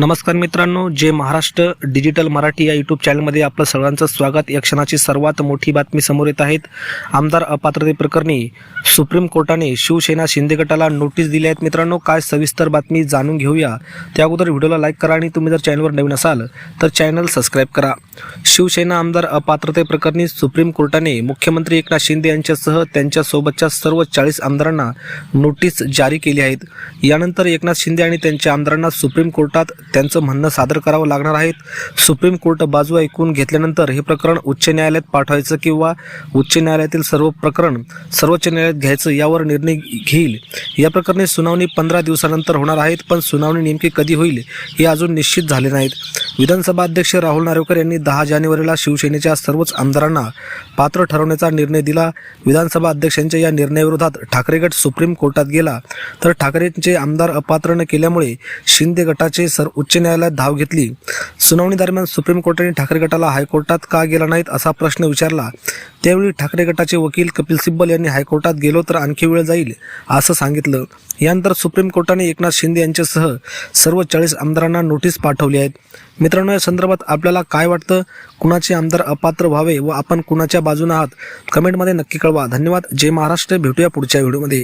नमस्कार मित्रांनो जे महाराष्ट्र डिजिटल मराठी या यूट्यूब चॅनलमध्ये आपलं सगळ्यांचं स्वागत. या क्षणाची सर्वात मोठी बातमी समोर येत आहेत आमदार अपात्रतेप्रकरणी सुप्रीम कोर्टाने शिवसेना शिंदे गटाला नोटीस दिली आहेत. मित्रांनो काय सविस्तर बातमी जाणून घेऊया. त्या अगोदर व्हिडिओला लाईक करा आणि तुम्ही जर चॅनलवर नवीन असाल तर चॅनल सबस्क्राईब करा. शिवसेना आमदार अपात्रतेप्रकरणी सुप्रीम कोर्टाने मुख्यमंत्री एकनाथ शिंदे यांच्यासह त्यांच्यासोबतच्या सर्व चाळीस आमदारांना नोटीस जारी केली आहेत. यानंतर एकनाथ शिंदे आणि त्यांच्या आमदारांना सुप्रीम कोर्टात त्यांचं म्हणणं सादर करावं लागणार आहेत. सुप्रीम कोर्ट बाजू ऐकून घेतल्यानंतर हे प्रकरण उच्च न्यायालयात पाठवायचं किंवा उच्च न्यायालयातील सर्व प्रकरण सर्वोच्च न्यायालयात घ्यायचं यावर निर्णय घेईल. या प्रकरणी सुनावणी पंधरा दिवसानंतर होणार आहेत पण सुनावणी नेमकी कधी होईल हे अजून निश्चित झाले नाहीत. विधानसभा अध्यक्ष राहुल नार्वेकर यांनी दहा जानेवारीला शिवसेनेच्या सर्वच आमदारांना पात्र ठरवण्याचा निर्णय दिला. विधानसभा अध्यक्षांच्या या निर्णयाविरोधात ठाकरे गट सुप्रीम कोर्टात गेला. तर ठाकरेंचे आमदार अपात्र न केल्यामुळे शिंदे गटाचे सर उच्च न्यायालयात धाव घेतली. सुनावणी दरम्यान सुप्रीम कोर्टाने ठाकरे गटाला हायकोर्टात का गेला नाहीत असा प्रश्न विचारला. त्यावेळी ठाकरे गटाचे वकील कपिल सिब्बल यांनी हायकोर्टात गेलो तर आणखी वेळ जाईल असं सांगितलं. यानंतर सुप्रीम कोर्टाने एकनाथ शिंदे यांच्यासह सर्व चाळीस आमदारांना नोटीस पाठवली आहेत मित्रांनो या संदर्भात आपल्याला काय वाटतं? कुणाचे आमदार अपात्र व्हावे व आपण कुणाच्या बाजूने आहात? कमेंटमध्ये नक्की कळवा. धन्यवाद. जय महाराष्ट्र. भेटूया पुढच्या व्हिडिओमध्ये.